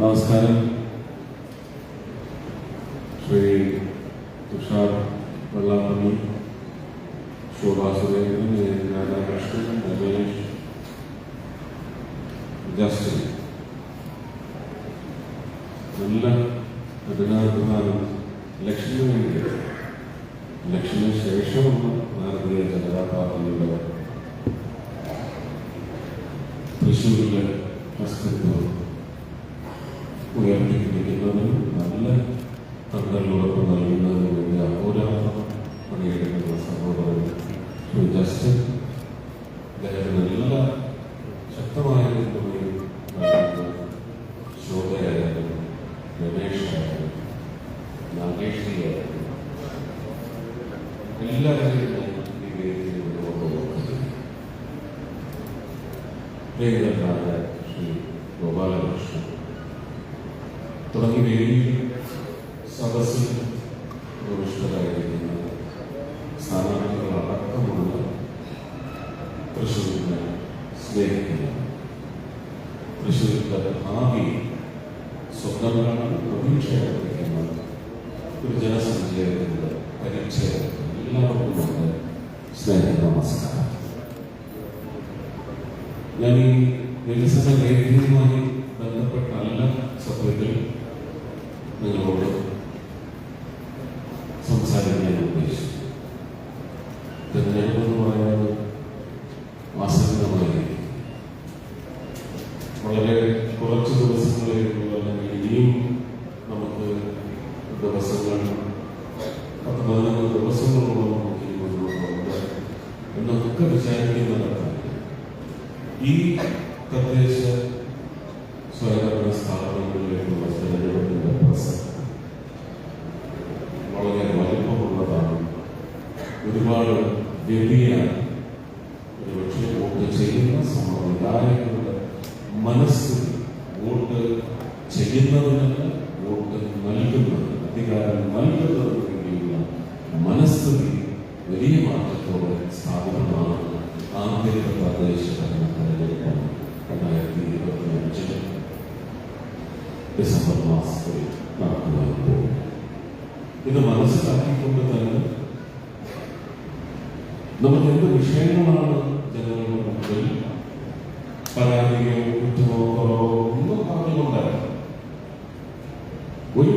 നമസ്കാരം. ശ്രീ തുഷാർ നാഗേഷിയായാലും എല്ലാവരെയും ഞാൻ ഈ വേദിയിൽ കൊണ്ടുപോകുന്നത് പ്രിയങ്കരനായ ശ്രീ ഗോപാലകൃഷ്ണൻ തുടങ്ങി വേദിയിൽ സദസ്സിൽ ഉപവിഷ്ടരായിരിക്കുന്ന സ്ഥാനാർത്ഥികളടക്കമുള്ള തൃശ്ശൂരിനെ സ്നേഹിക്കുന്ന തൃശ്ശൂരിന്റെ ഭാവി സ്വപ്നങ്ങളാണ് പ്രതീക്ഷയർപ്പിക്കുന്ന ഒരു ജനസഞ്ചയത്തിന്റെ പരിചയം എല്ലാവർക്കും ഉണ്ട് സ്നേഹ നമസ്കാരം ഞാൻ ഈ വികസന രേഖയുമായി ബന്ധപ്പെട്ടല്ല സത്യത്തിൽ നിങ്ങളോട് സംസാരിക്കാൻ ഉദ്ദേശിച്ചു തെരഞ്ഞെടുപ്പ് എന്ന് പറയുന്നത് ആസന്നമായി വളരെ കുറച്ച് ദിവസങ്ങളേ ഉള്ളൂ അല്ലെങ്കിൽ ഇനിയും നമുക്ക് ദിവസങ്ങൾ പത്ത് പതിനൊന്ന് ദിവസങ്ങളോളം നമുക്ക് ഇനി മുന്നോട്ടുണ്ട് എന്നൊക്കെ വിചാരിക്കുന്നതാണ് ഈ തദ്ദേശ സ്വയംഭരണ സ്ഥാപനങ്ങളിലേക്കുള്ള തെരഞ്ഞെടുപ്പിന്റെ പ്രസക്തി വളരെ വലിപ്പമുള്ളതാണ് ഒരുപാട് വലിയ ഒരുപക്ഷെ വോട്ട് ചെയ്യുന്ന സമ്മതിദായകരുടെ മനസ്സിൽ വോട്ട് ചെയ്യുന്നതിനല്ല വോട്ട് നൽകുന്നത് അധികാരം നൽകുന്നതിന് വേണ്ടിയുള്ള മനസ്ഥിതി വലിയ മാറ്റത്തോടെ സ്ഥാപിതമാണ് ആന്തരിക തദ്ദേശ ഭരണ തെരഞ്ഞെടുപ്പ് രണ്ടായിരത്തി ഇരുപത്തി അഞ്ചിൽ ഡിസംബർ മാസത്തിൽ നടക്കുവാൻ പോകും ഇത് മനസ്സിലാക്കിക്കൊണ്ട് തന്നെ നമുക്ക് എന്ത് വിഷയങ്ങളാണ് ജനങ്ങളുടെ മുമ്പിൽ? പരാതിയോ കുറ്റമോ കുറവോ ഒരു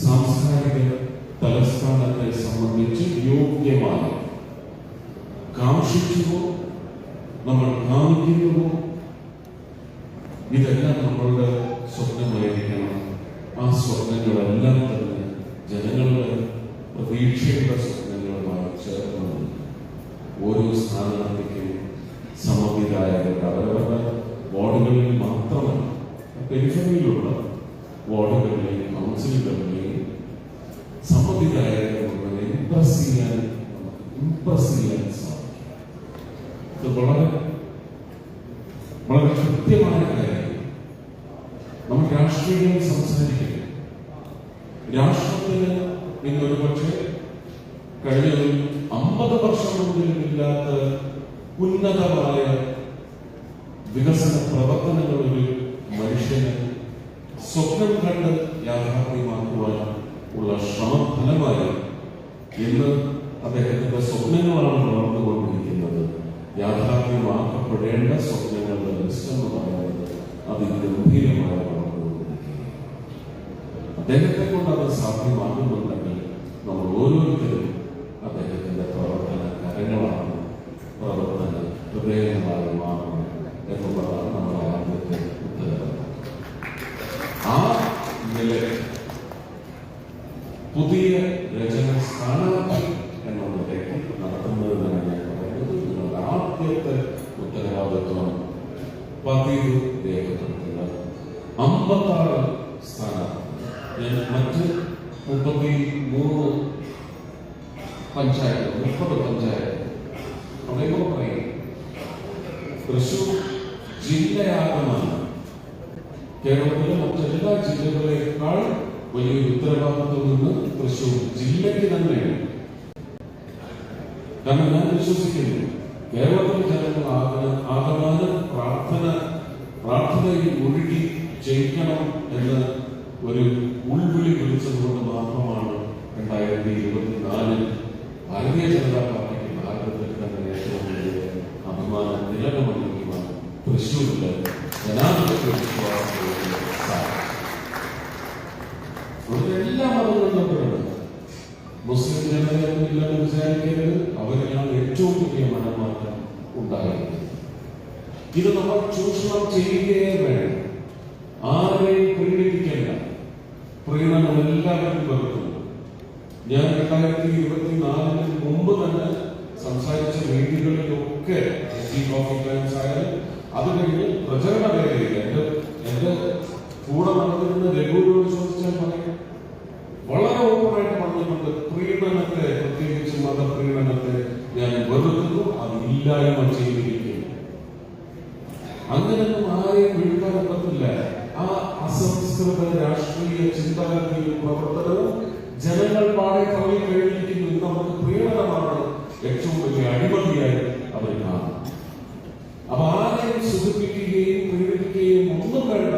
സാംസ്കാരിക തലസ്ഥാനത്തെ സംബന്ധിച്ച് യോഗ്യമായി കാക്ഷിച്ചുവോ നമ്മൾ കാണിക്കുന്നുവോ ഇതെല്ലാം നമ്മളുടെ സ്വപ്നമായിരിക്കണം ആ സ്വപ്നങ്ങളെല്ലാം തന്നെ ജനങ്ങളുടെ പ്രതീക്ഷയുടെ സ്വപ്നങ്ങളുമായി ചേർന്ന് ഓരോ സ്ഥാനാർത്ഥിക്കും സമവിധായകർക്ക് അവരവരുടെ വാർഡുകളിൽ മാത്രമല്ല പെരിഫറിയിലുള്ള സാധ്യമാകുന്നുണ്ടെങ്കിൽ നമ്മൾ ഓരോരുത്തരും അദ്ദേഹത്തിന്റെ പ്രവർത്തന കരങ്ങളാണ് പ്രവർത്തന ഹൃദയങ്ങളായി മാറുന്നു എന്നുള്ളതാണ് നമ്മുടെ ആദ്യത്തെ ഉത്തരവ്. ആ നില പുതിയ രചന സ്ഥാനാർത്ഥി എന്നുള്ളതിലേക്ക് നടത്തുന്നതിനാണ് ഞാൻ പറയുന്നത് നിങ്ങളുടെ ആദ്യത്തെ ഉത്തരവാദിത്വം പതിവ് രേഖപ്പെടുത്തുക. അമ്പത്താറ് സ്ഥാനാർത്ഥി. ഞാൻ മറ്റ് മുപ്പത്തി മൂന്ന് പഞ്ചായത്ത് മുപ്പത് പഞ്ചായത്ത്. അവിടെയൊക്കെ പറയും തൃശൂർ ജില്ലയാകമാണ് കേരളത്തിലെ മറ്റെല്ലാ ജില്ലകളെക്കാൾ വലിയൊരു ഉത്തരവാദിത്വം നിന്ന് തൃശൂർ ജില്ലയ്ക്ക് തന്നെയാണ് കാരണം ഞാൻ വിശ്വസിക്കുന്നു കേരളത്തിലെ ജനങ്ങൾ ആകമാന പ്രാർത്ഥന പ്രാർത്ഥനയിൽ ഒഴുകി ജയിക്കണം എന്ന് ഒരു ഉൾവിളി വിളിച്ചതുകൊണ്ട് മാത്രമാണ് രണ്ടായിരത്തി ഇരുപത്തിനാലിൽ ഭാരതീയ ജനതാ പാർട്ടിക്ക് ഏറ്റവും വലിയ അഭിമാനം നിലനിർത്തുവാൻ തൃശ്ശൂരിലെ ജനാധിപത്യ വിശ്വാസത്തിന്റെ മുസ്ലിം ജനതയൊന്നും വിചാരിക്കരുത്. അവരിലാണ് ഏറ്റവും വലിയ മനമാറ്റം ഉണ്ടായിരുന്നത് ഇത് നമ്മൾ ചൂഷണം ചെയ്യുകയേ വേണം ആരെയും പ്രീണനം എല്ലാവരും വെറുക്കുന്നു. ഞാൻ രണ്ടായിരത്തി ഇരുപത്തിനാലിന് മുമ്പ് തന്നെ സംസാരിച്ച വേദികളിലൊക്കെ ചീഫ് ഓഫ് ടൈംസ് ആയാലും അത് കഴിഞ്ഞ് പ്രചരണ വേദിയിൽ എന്റെ എന്റെ കൂടെ നടന്നിരുന്ന രഘുവിനോട് ചോദിച്ചാൽ പറയും. വളരെ ഓപ്പണായിട്ട് പറഞ്ഞിട്ടുണ്ട് പ്രീണനത്തെ പ്രത്യേകിച്ച് മതപ്രീണനത്തെ ഞാൻ വെറുക്കുന്നു അത് ഇല്ലായ്മ ചെയ്തിരിക്കുന്നു. അങ്ങനെയൊന്നും ആരെയും വീഴ്ത്താൻ പറ്റില്ല. ആ അസംസ്കൃത രാഷ്ട്രീയ ചിന്താഗതിയും പ്രവർത്തനവും ജനങ്ങൾ പാടെ തള്ളി കഴിഞ്ഞിരിക്കുന്നു ഇത് നമുക്ക് പ്രീണനമാണ് ഏറ്റവും വലിയ അഴിമതിയായി അവർ കാണും അപ്പൊ ആരെയും സുഖിപ്പിക്കുകയും പ്രീണിപ്പിക്കുകയും ഒന്നും വേണ്ട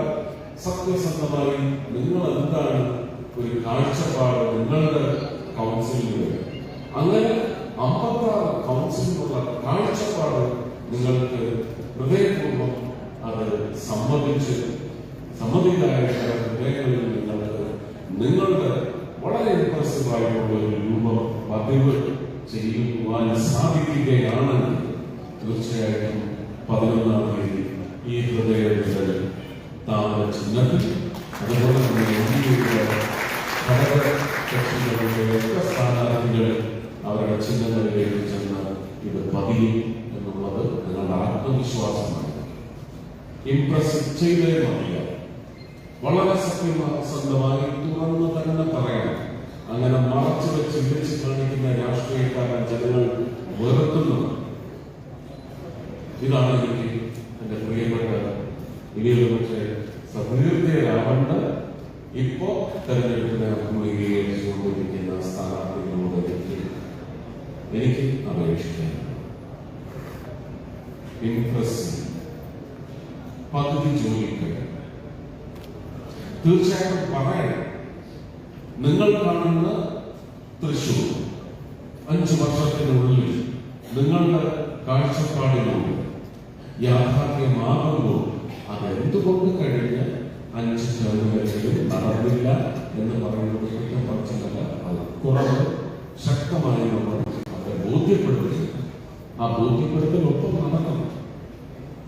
സത്യസന്ധമായി നിങ്ങൾ എന്താണ് ഒരു കാഴ്ചപ്പാട് നിങ്ങളുടെ കൗൺസിലിൽ അങ്ങനെ അമ്പത്താറ് കൗൺസിലിനുള്ള കാഴ്ചപ്പാട് നിങ്ങൾക്ക് ഹൃദയപൂർവം അത് സമ്മതിച്ച് സമ്മതിതായ ഹൃദയങ്ങളിൽ നിങ്ങൾക്ക് നിങ്ങളുടെ വളരെ ഇംപ്രസീവ് ആയിട്ടുള്ള ഒരു രൂപം പതിവ് ചെയ്യുവാൻ സാധിക്കുകയാണെങ്കിൽ തീർച്ചയായിട്ടും പതിനൊന്നാം തീയതി ഈ ഹൃദയത്തിൽ താങ്കൾ ചിഹ്നത്തിൽ അതുപോലെ തന്നെ ഇന്ത്യയുടെ ഘടക ഒക്കെ സ്ഥാനാർത്ഥികൾ അവരുടെ ചിഹ്നങ്ങളിലേക്ക് ചെന്ന് ഇത് പതിയും എന്നുള്ളത് നിങ്ങളുടെ ആത്മവിശ്വാസമാണ്. ഇംപ്രസ് ചെയ്തേ മതിയ. വളരെ സത്യസന്ധമായി തുറന്ന് തന്നെ പറയണം. അങ്ങനെ മറച്ചു വെച്ച് വിളിച്ച് കാണിക്കുന്ന രാഷ്ട്രീയക്കാരൻ ജനങ്ങൾ വെറുക്കുന്നു ഇതാണ് എനിക്ക് എന്റെ പ്രിയപ്പെട്ട ഇനിയൊരു പക്ഷേ സദീർഘയാവണ്ട ഇപ്പോ തെരഞ്ഞെടുപ്പിനെ അഭിമുഖീകരിച്ചുകൊണ്ടിരിക്കുന്ന സ്ഥാനാർത്ഥികളോട് എനിക്ക് എനിക്ക് അപേക്ഷിക്കാൻ ഇംപ്രസ് പദ്ധതി ജോലിക്ക്. തീർച്ചയായിട്ടും പറയണം നിങ്ങൾ കാണുന്ന തൃശൂർ അഞ്ചു വർഷത്തിനുള്ളിൽ നിങ്ങളുടെ കാഴ്ചപ്പാടിലൂടെ യാഥാർത്ഥ്യമാകുമ്പോൾ അത് എന്തുകൊണ്ട് കഴിഞ്ഞ അഞ്ച് ജനുവരിയിൽ നടന്നില്ല എന്ന് പറയുന്നത് കുറ്റപ്പറച്ചിലല്ല അത് കുറവ്. ശക്തമായി നമ്മൾ അവരെ ബോധ്യപ്പെടുത്തി. ആ ബോധ്യപ്പെടുത്തലൊപ്പം നടക്കണം.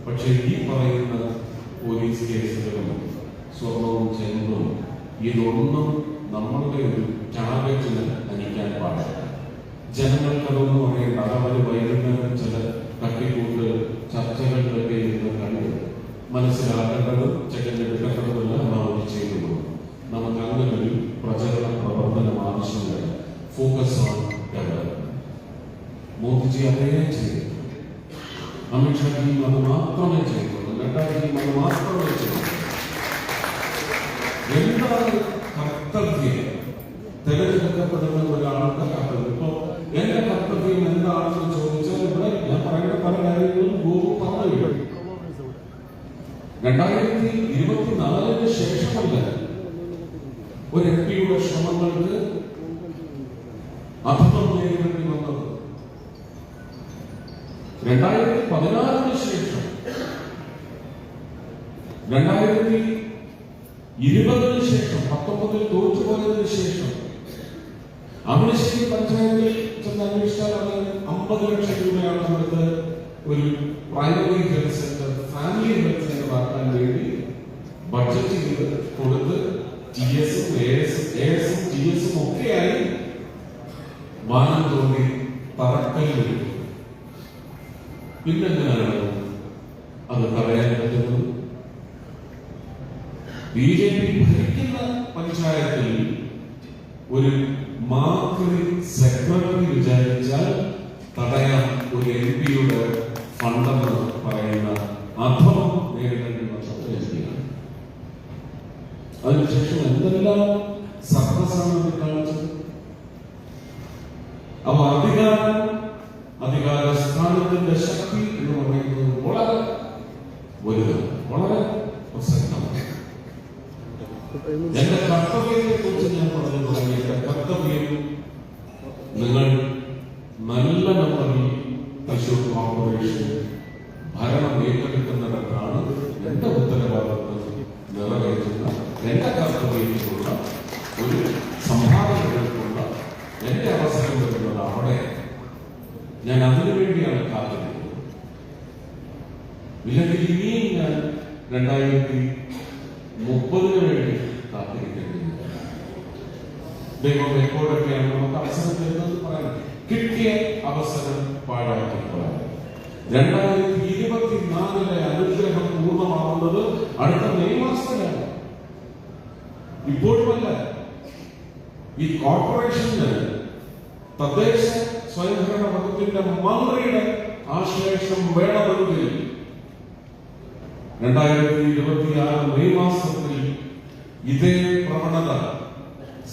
പക്ഷേ ഈ പറയുന്ന പോലീസ് കേസുകളും സ്വർണവും ചെമ്പും ഇതൊന്നും നമ്മളുടെ ഒരു ടാർഗറ്റിന് നയിക്കാൻ പാടില്ല. ജനങ്ങൾക്കതൊന്നും അറിയേണ്ട. അത് അവർ വൈകുന്നേരം ചില തട്ടിക്കൂട്ട് ചർച്ചകളിലൊക്കെ ഇരുന്ന് കണ്ട്. മനസ്സിലാക്കേണ്ടതും ചെക്കഞ്ഞെടുക്കേണ്ടതുമെല്ലാം നാം ചെയ്യുന്നു നമുക്ക് അങ്ങനെ ഒരു പ്രചരണ പ്രവർത്തനം ആവശ്യമില്ല. ഫോക്കസ് ഓൺ മോദിജി അതേ ചെയ്തു. അമിത്ഷാജിയും അത് മാത്രമേ ചെയ്യുന്നുള്ളൂ നഡ്ഡാജിയും അത് മാത്രമേ ചെയ്യുന്നുള്ളൂ എന്താണ് കർത്തവ്യം? തെരഞ്ഞെടുക്കപ്പെടുന്ന ഒരാളുടെ കർത്തവ്യം. ഇപ്പോ എന്റെ കർത്തവ്യം എന്താണെന്ന് ചോദിച്ചാൽ ഇവിടെ ഞാൻ പറയുന്ന പല കാര്യങ്ങളും ഗോപു പറഞ്ഞു രണ്ടായിരത്തി ഇരുപത്തിനാലിന് ശേഷമല്ല ഒരു എം പിയുടെ ശ്രമങ്ങൾക്ക് അധമം നേരിടേണ്ടി വന്നത് രണ്ടായിരത്തി പതിനാറിന് ശേഷം. രണ്ടായിരത്തി ഇരുപതിന് ശേഷം പത്തൊമ്പതിൽ തോറ്റുപോയതിനു ശേഷം അമിനശ്ശേരി പഞ്ചായത്തിൽ ചെന്ന് അന്വേഷിച്ചാൽ അത് അമ്പത് ലക്ഷം രൂപയാണ് അവിടുത്തെ ഒരു primary health centre family health centre ആക്കാൻ വേണ്ടി ബഡ്ജറ്റ് ചെയ്ത് കൊടുത്ത് ടി എസും എ എസും എ എസും ടി എസും ഒക്കെയായി മാനം തോന്നി തറക്കല്ലിൽ പിന്നെന്തിനാണ് അത് പറയാൻ പറ്റുന്നത്? ബി ജെ പി ഭരിക്കുന്ന പഞ്ചായത്തിൽ ഒരു മാർക്കറി സെക്രട്ടറി വിചാരിച്ചാൽ തടയാൻ ഒരു എം പിയുടെ ഫണ്ടെന്ന് അധികാര സ്ഥാനത്തിന്റെ ശക്തി എന്ന് പറയുന്നത് വളരെ വലുതാണ് വളരെ പ്രസക്തമാണ്. എന്റെ കർത്തവ്യത്തെ കുറിച്ച് ഞാൻ അവസരം പാഴാക്കി കളയാം രണ്ടായിരത്തി ഇരുപത്തിനാലിലെ അനുഗ്രഹം പൂർണമാവുന്നത് അടുത്ത മെയ് മാസത്തിലാണ്. ഇപ്പോഴുമല്ല. ഈ കോർപ്പറേഷന് തദ്ദേശ സ്വയംഭരണ വകുപ്പിന്റെ മന്ത്രിയുടെ ആശ്ലേഷം വേണമെങ്കിൽ രണ്ടായിരത്തി ഇരുപത്തിയാറ് മെയ് മാസത്തിൽ ഇതേ പ്രവണത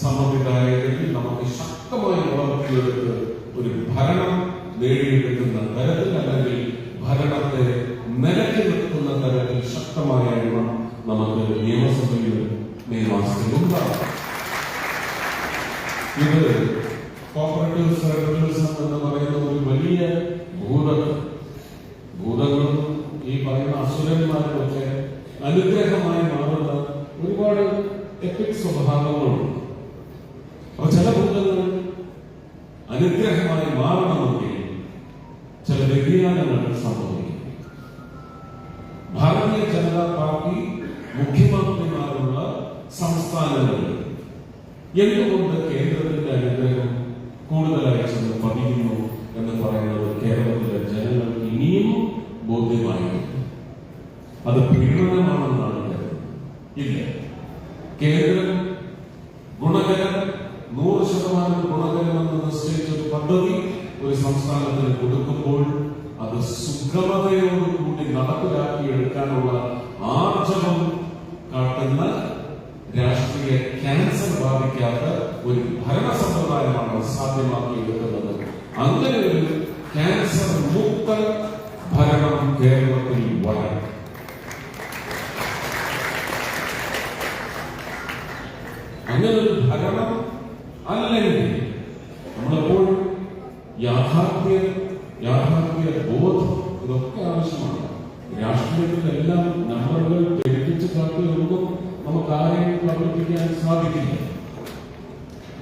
സമവിധായകരിൽ നമുക്ക് ശക്തമായി വളർത്തിയെടുത്ത് ഒരു ഭരണം നേടിയെടുക്കുന്ന തരത്തിൽ അല്ലെങ്കിൽ ഭരണത്തെ നിലക്കി നിർത്തുന്ന തരത്തിൽ ശക്തമായ എണ്ണം നമുക്ക് നിയമസഭയിൽ മെയ് മാസത്തിൽ ഉണ്ടാകും. ഇത് കോപ്പറേറ്റീവ് ഫെഡറലിസം എന്ന് പറയുന്ന ഒരു വലിയ സുഗമതയോടുകൂടി നടപ്പിലാക്കി എടുക്കാനുള്ള ആർജവം കാട്ടുന്ന രാഷ്ട്രീയ ക്യാൻസർ ബാധിക്കാത്ത ഒരു ഭരണ സമ്പ്രദായമാണ് സാധ്യമാക്കിയെടുക്കുന്നത് അങ്ങനെ ഒരു ക്യാൻസർ മുക്ത ഭരണം കേരളത്തിൽ വരണം അങ്ങനെ ഒരു ഭരണം അല്ലെങ്കിൽ നമ്മളെപ്പോഴും യാഥാർത്ഥ്യ യാഥാർത്ഥ്യ ബോധം ഇതൊക്കെ ആവശ്യമാണ് രാഷ്ട്രീയത്തിലെല്ലാം നമ്പറുകൾ തെളിപ്പിച്ച് കാട്ടിയൊന്നും നമുക്ക് ആരെയും പ്രവർത്തിക്കാൻ സാധിക്കില്ല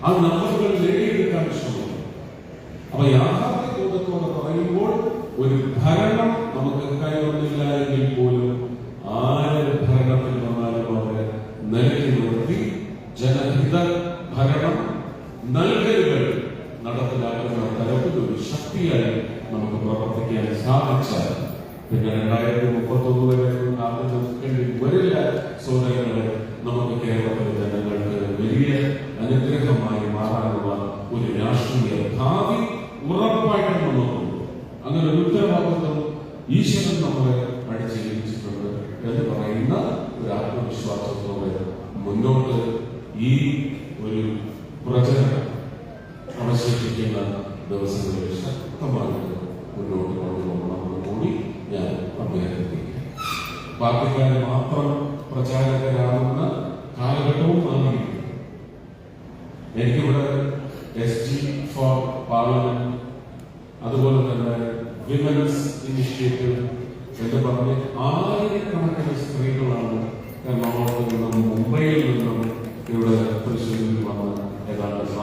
ആ നമ്പറുകൾ നേടിയെടുക്കാൻ ശ്രമിക്കും അപ്പൊ യാഥാർത്ഥ്യ ബോധത്തോടെ പറയുമ്പോൾ ഒരു ഭരണം നമുക്ക് കൈവന്നില്ല എങ്കിൽ പോലും ആര് ഭരണത്തിൽ വന്നാലും അവരെ നിലയ്ക്ക് നിർത്തി ജനഹിത ഭരണം നൽകലുകൾ നടപ്പിലാക്കുന്ന തരത്തിൽ ഒരു ശക്തിയായി നമുക്ക് പ്രവർത്തിക്കാൻ സാധിച്ചാൽ പിന്നെ രണ്ടായിരത്തി മുപ്പത്തി വരെ കാത്തു നിൽക്കേണ്ടി വരില്ല. സോദരങ്ങളെ നമുക്ക് കേരളത്തിലെ ജനങ്ങൾക്ക് വലിയ അനുഗ്രഹമായി മാറാനുള്ള ഒരു രാഷ്ട്രീയ ഭാവി ഉറപ്പായിട്ടും നമുക്കുണ്ട് അങ്ങനെ ഒരു ഉത്തരവാദിത്വം ഈശ്വരൻ നമ്മളെ അടിച്ചേൽപ്പിച്ചിട്ടുണ്ട് എന്ന് പറയുന്ന ഒരു ആത്മവിശ്വാസത്തോടെ മുന്നോട്ട് ഈ ഒരു പ്രചരണം അവശേഷിക്കുന്ന ദിവസങ്ങളിൽ ശക്തമായിട്ട് മുന്നോട്ട് കൊണ്ടുപോകണമെന്ന് കൂടി ഞാൻ അഭ്യർത്ഥിക്കുന്നു പാർട്ടിക്കാരെ മാത്രം പ്രചാരകരാകുന്ന കാലഘട്ടവും മാറിയിരിക്കുന്നു എനിക്കിവിടെ എസ് ജി ഫോർ പാർലമെന്റ് അതുപോലെ തന്നെ വിമൻസ് ഇനിഷ്യേറ്റീവ് എന്ന് പറഞ്ഞ് ആയിരക്കണക്കിന് സ്ത്രീകളാണ് എറണാകുളത്ത്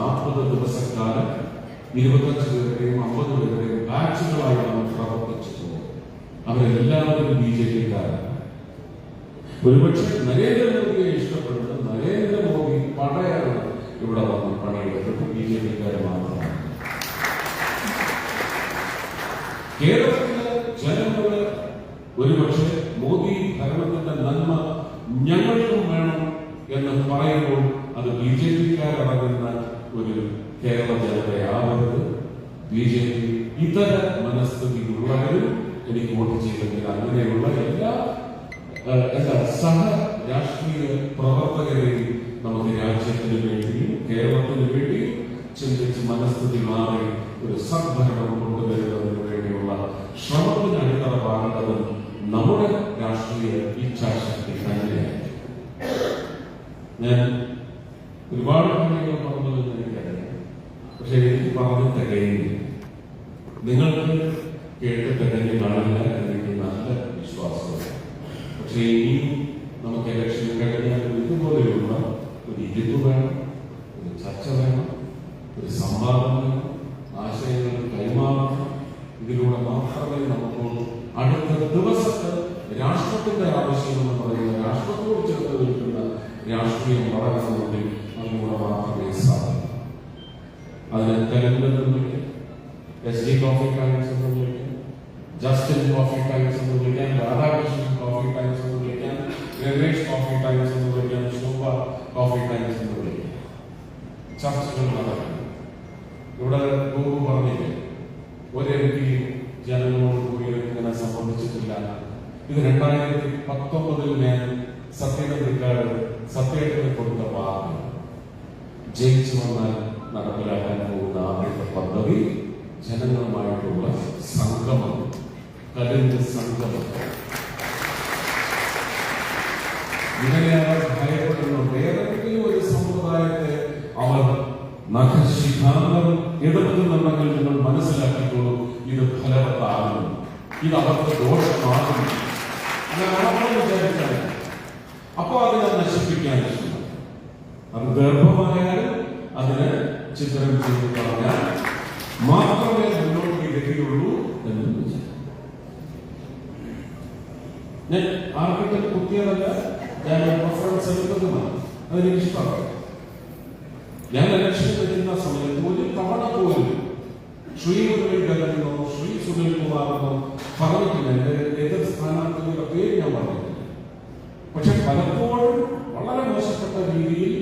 നാൽപ്പത് ദിവസക്കാലം ഇരുപത്തഞ്ച് പേരുടെയും അമ്പത് പേരുടെയും ബാച്ചുകളായാണ് പ്രവർത്തിച്ചിട്ടുള്ളത്. അവരെല്ലാവരും ബി ജെ പിക്കാരാണ്. ഒരുപക്ഷെ നരേന്ദ്രമോദിയെ ഇഷ്ടപ്പെടുന്ന നരേന്ദ്രമോദി പടയാണ് ഇവിടെ വന്ന് പണിയെടുത്തിട്ട് ബി ജെ പിക്കാർ മാത്രമാണ്. കേരളത്തിലെ ജനങ്ങൾ ഒരുപക്ഷെ മോദി ഭരണത്തിന്റെ നന്മ ഞങ്ങൾക്കും വേണം എന്ന് പറയുമ്പോൾ അത് ബി ജെ പിക്കാരടങ്ങുന്ന ഒരു കേരള ജനതയാവരുത് ബി ജെ പി ഇതര മനസ്ഥിതിയുള്ളവരും എനിക്ക് വോട്ട് ചെയ്തെങ്കിൽ അങ്ങനെയുള്ള എല്ലാ എന്താ സഹ രാഷ്ട്രീയ പ്രവർത്തകരെയും നമുക്ക് രാജ്യത്തിന് വേണ്ടിയും കേരളത്തിന് വേണ്ടിയും ചിന്തിച്ച് മനസ്ഥിതി മാറി ഒരു സദ്ഭരണം കൊണ്ടുവരുന്നതിന് വേണ്ടിയുള്ള ശ്രമത്തിന് അടിത്തറ പാടേണ്ടത് നമ്മുടെ രാഷ്ട്രീയ ഇച്ഛാശക്തി തന്നെയാണ്. ഞാൻ ഒരുപാട് കാര്യങ്ങൾ പറഞ്ഞതെന്ന് എനിക്കറിയാം പക്ഷെ എനിക്ക് പറഞ്ഞു തികയില്ല നിങ്ങൾക്ക് കേട്ട് തികഞ്ഞ് കാണില്ല എനിക്ക് നല്ല വിശ്വാസമുണ്ട്. പക്ഷേ ഇനിയും നമുക്ക് രണ്ടായിരത്തി പത്തൊമ്പതിൽ ഞാൻ സത്യനന്ദിക്കാട് സത്യത്തിന് കൊടുത്ത വാക്ക്. ജയിച്ചു വന്നാൽ നടപ്പിലാക്കാൻ പോകുന്ന ആദ്യത്തെ പദ്ധതി ജനങ്ങളുമായിട്ടുള്ള സംഗമം. കലിന്റെ സംഗമം. ഇങ്ങനെ അവർ ഭയപ്പെടുന്നുണ്ട് ഏതെങ്കിലും ഒരു സമ്പ്രദായത്തെ അവർ നഖശിഖാന്തം എടുക്കുന്നുണ്ടെങ്കിൽ നിങ്ങൾ മനസ്സിലാക്കിക്കോളൂ. ഇത് ഫലവത്താകുന്നു. ഇത് അവർക്ക് ദോഷമാകും നമ്മൾ വിചാരിച്ചാൽ അപ്പൊ അതിനെ നശിപ്പിക്കാൻ അത് ഗർഭമായാലും അതിന് ചിത്രം ചെയ്ത് പറഞ്ഞാൽ മാത്രമേ മുന്നോട്ട് ഇടുകയുള്ളൂ എന്ന് വിചാരിക്കും. ഞാൻ ആർക്കിടെക്ട് കുത്തിയതല്ല ഞാൻ റെഫറൻസ് എടുക്കുന്നതാണ്. അതെനിക്ക് ഇഷ്ടമാണ്. ഞാൻ ഇലക്ഷൻ വരുന്ന സമയത്ത് ഒരു തവണ പോലും ശ്രീ മുരളീധരനോ ശ്രീ സുനിൽ കുമാറിനോ പറഞ്ഞിട്ടില്ല. എന്റെ എതിർ സ്ഥാനാർത്ഥികളുടെ പേര് ഞാൻ പറഞ്ഞിട്ടില്ല. പക്ഷെ പലപ്പോഴും വളരെ മോശപ്പെട്ട രീതിയിൽ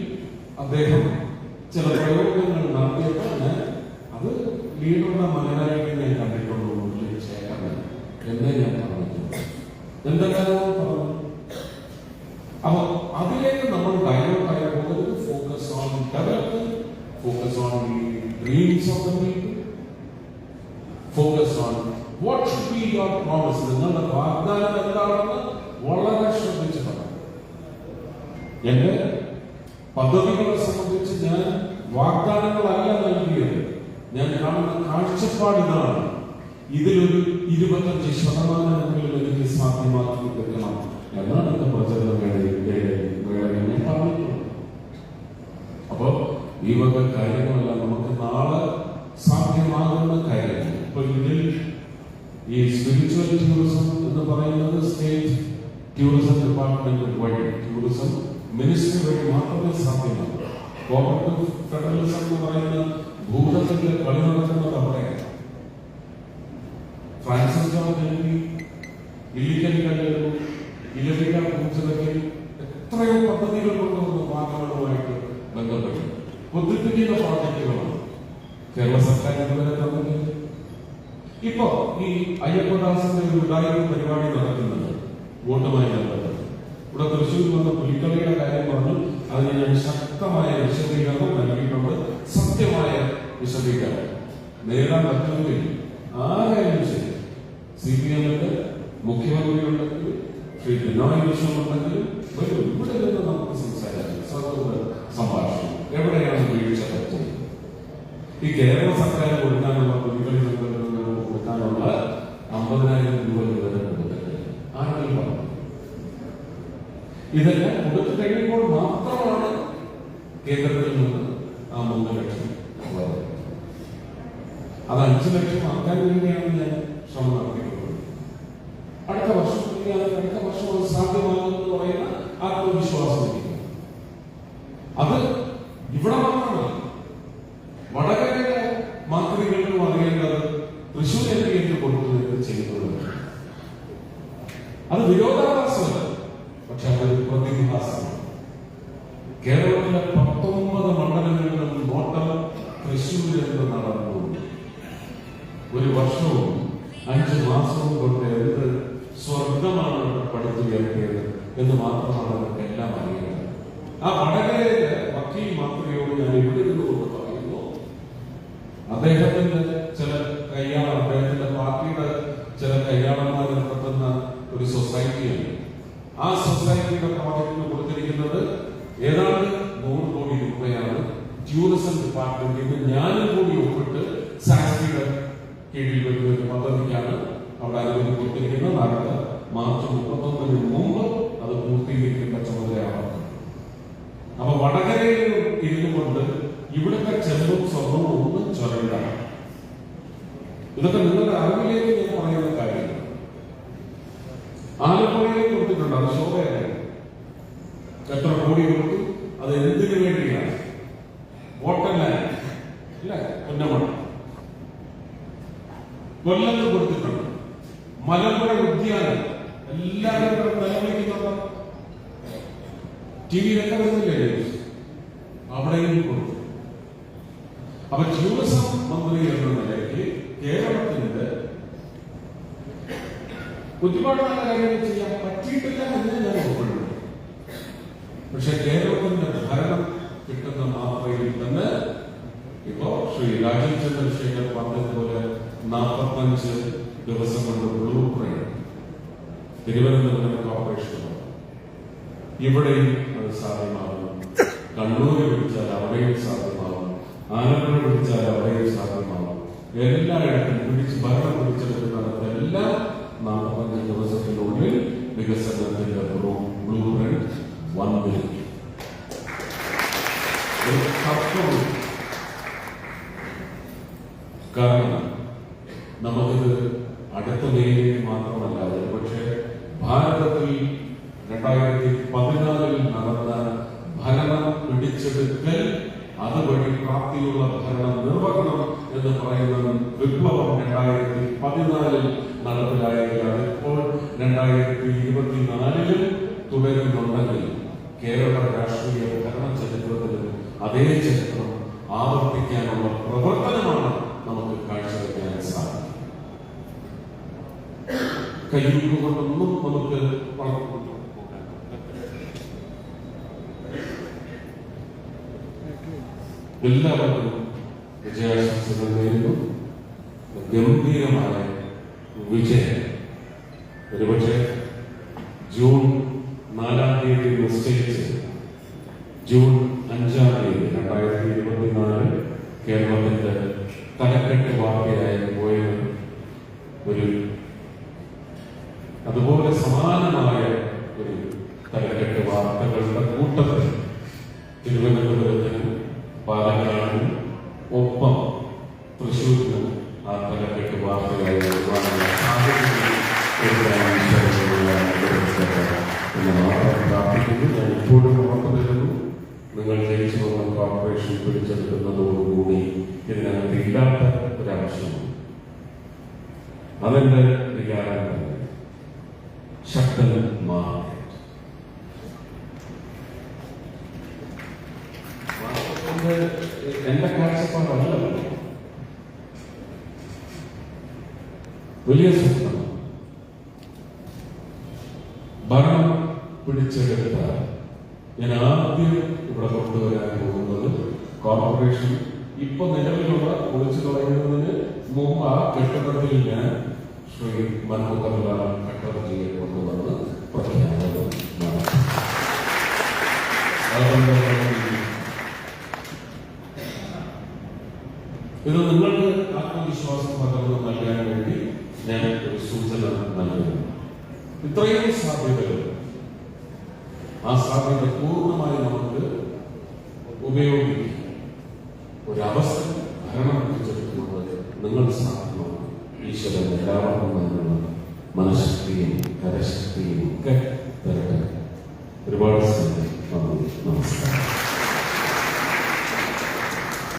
അദ്ദേഹം ചില പ്രയോഗങ്ങൾ നടത്തിയപ്പോൾ ഞാൻ അത് ലീഡറുടെ മകനായിട്ട് ഞാൻ കണ്ടിട്ടുള്ളൂ ചേട്ടൻ എന്നേ ഞാൻ പറഞ്ഞിട്ടുണ്ട്. എന്തെല്ലാം പറഞ്ഞു? അപ്പൊ അതിലേക്ക് നമ്മൾ ഡയലോഗ് ആയി പോകുന്നത് focus on development focus on dreams of the people focus on what should be your promise നിങ്ങളുടെ വാഗ്ദാനം എന്താണെന്ന് വളരെ ശ്രദ്ധിച്ചു എന്റെ പദ്ധതികളെ സംബന്ധിച്ച് ഞാൻ വാഗ്ദാനങ്ങളല്ല നൽകിയത്. ഞാൻ കാണുന്ന കാഴ്ചപ്പാട് ഇതാണ്. ഇതിലൊരു ഇരുപത്തഞ്ച് ശതമാനമെങ്കിലും എനിക്ക് സാധ്യമാക്കി വെക്കണം എന്നാണ് എന്റെ പ്രചരണ വേളയിൽ ഞാൻ പറഞ്ഞിട്ടുള്ളത്. അപ്പോ ഈ വക കാര്യങ്ങളെല്ലാം സ്പിരിച്വൽ ടൂറിസം എന്ന് പറയുന്നത് സ്റ്റേറ്റ് ടൂറിസം ഡിപ്പാർട്ട്മെന്റ് വഴി ടൂറിസം മിനിസ്ട്രി വഴി മാത്രമേ സാധ്യമാകൂ കോപ്പറേറ്റീവ് ഫെഡറലിസം എന്ന് പറയുന്ന ഭൂതത്തിന്റെ കളി നടക്കുന്നത് അവിടെയാണ് Francis George M P Illikkal കല്ലുകളും ഇലവിക പൂച്ചതയ്ക്ക് എത്രയോ പദ്ധതികൾ കൊണ്ടുവന്നു വാഹനങ്ങളുമായിട്ട് ബന്ധപ്പെട്ട് ബുദ്ധിപ്പിക്കുന്ന പ്രോജക്റ്റുകളാണ് കേരള സർക്കാർ ഇതുവരെ തന്നില്ല ഇപ്പോ ഈ അയ്യപ്പദാസിന്റെ ഒരു ഉടായ്പ പരിപാടി നടക്കുന്നത്. വോട്ടുമായി ബന്ധപ്പെട്ട്. ഇവിടെ തൃശ്ശൂർ വന്ന പുലിക്കളിയുടെ കാര്യം പറഞ്ഞു. അതിന് ഞാൻ ശക്തമായ വിശദീകരണം നൽകിയിട്ടുണ്ട്. സത്യമായ വിശദീകരണം. നേരിടാൻ പറ്റുമെങ്കിൽ ആരായാലും ശരി. സി പി എമ്മിന്റെ മുഖ്യമന്ത്രി ഉണ്ടെങ്കിൽ ശ്രീ പിണറായി വിശ്വം ഉണ്ടെങ്കിൽ വരും. ഇവിടെ നിന്ന് നമുക്ക് സംസാരിക്കാം. സംഭാഷണം. എവിടെയാണ് വീഴ്ച പറ്റുന്നത് ഈ കേരള സർക്കാർ കൊടുക്കാനുള്ള കൊടുക്കാനുള്ള അമ്പതിനായിരം രൂപ കൊടുത്തിട്ടില്ല ആരെങ്കിലും പറഞ്ഞു ഇതെല്ലാം കൊടുത്തു കഴിയുമ്പോൾ മാത്രമാണ് കേന്ദ്രത്തിൽ നിന്ന് ആ മൂന്ന് ലക്ഷം ഉള്ളത് അത് അഞ്ചു ലക്ഷം ആക്കാൻ വേണ്ടിയാണ് ഞാൻ ശ്രമം നടത്തിയിട്ടുള്ളത് അടുത്ത വർഷം അടുത്ത വർഷം അത് സാധ്യമാകുമെന്ന് പറയുന്ന ആത്മവിശ്വാസം ആ വടകരയിലെ വക്കീൽ മന്ത്രിയോട് ഞാൻ ഇവിടെ ഇരുന്നുകൊണ്ട് പറയുന്നു? അദ്ദേഹത്തിന്റെ ചില കയ്യാളം അദ്ദേഹത്തിന്റെ പാർട്ടിയുടെ ചില കയ്യാളന്മാർ നടത്തുന്ന ഒരു സൊസൈറ്റിയാണ് ആ സൊസൈറ്റിയുടെ പ്രോജക്റ്റിന് കൊടുത്തിരിക്കുന്നത് ഏതാണ്ട് നൂറ് കോടി രൂപയാണ് ടൂറിസം ഡിപ്പാർട്ട്മെന്റിൽ ഞാൻ അത് എന്തിനു വേണ്ടിയാണ് വോട്ടല്ല പുന്നമൺ കൊല്ലത്ത് കൊടുത്തിട്ടുണ്ട്. മലമ്പുഴ ഉദ്യാനം. എല്ലാവരും നിലവിളിക്കുന്നുണ്ടോ ടി വിയിലൊക്കെ വരുന്നില്ലേ? അവിടെയും കൊടുത്തു. അപ്പൊ ടൂറിസം മന്ത്രി എന്ന നിലയ്ക്ക് കേരളത്തിന്റെ ഒരുപാട് നല്ല കാര്യങ്ങൾ ചെയ്യാൻ പറ്റിയിട്ടില്ല എന്ന് ഞാൻ ഉൾപ്പെടുന്നു പക്ഷെ കേരളത്തിന്റെ ഭരണം കിട്ടുന്ന തന്നെ ഇപ്പോ ശ്രീ രാജീവ് ചന്ദ്രശേഖർ പറഞ്ഞതുപോലെ നാൽപ്പത്തഞ്ച് ദിവസം കൊണ്ട് ബ്ലൂ പ്രിന്റ് തിരുവനന്തപുരം കോർപ്പറേഷൻ ഇവിടെയും അത് സാധ്യമാകും കണ്ണൂര് വിളിച്ചാൽ അവിടെയും സാധ്യമാകും ആലപ്പുഴ വിളിച്ചാൽ അവിടെയും സാധ്യമാകും എല്ലായിടത്തും പിടിച്ച് ഭരണം പിടിച്ചെടുക്കുന്നിടത്തെല്ലാം നാൽപ്പത്തഞ്ച് ദിവസത്തിനുള്ളിൽ വികസനത്തിന്റെ ബ്ലൂ പ്രിന്റ് വന്നിരിക്കും ഒരു കാരണം നമുക്കിത് അടുത്ത മേഖലയിൽ മാത്രമല്ല പക്ഷേ ഭാരതത്തിൽ അതേ ചരിത്രം ആവർത്തിക്കാനുള്ള പ്രവർത്തനമാണ് നമുക്ക് കാഴ്ചവെക്കാൻ സാധിക്കും കൊണ്ടൊന്നും നമുക്ക് വളർന്നു എല്ലാവർക്കും വിജയാശംസകൾ കോർപ്പറേഷൻ ഇപ്പൊ നിലവിലുള്ള പൊളിച്ചു തുടങ്ങുന്നതിന് മുമ്പ് ആ കെട്ടിടത്തിൽ ഞാൻ ശ്രീ മനോഹർലാൽ ചട്ടർജിയെ കൊണ്ടുവന്ന് പ്രഖ്യാപനം ഇത് നിങ്ങൾക്ക് ആത്മവിശ്വാസം പകർന്നു നൽകാൻ വേണ്ടി ഞാൻ ഒരു സൂചന നൽകുന്നു. ഇത്രയും സാധ്യതകൾ ആ സാധ്യത പൂർണമായി നമുക്ക് ഉപയോഗിക്കാം. nossa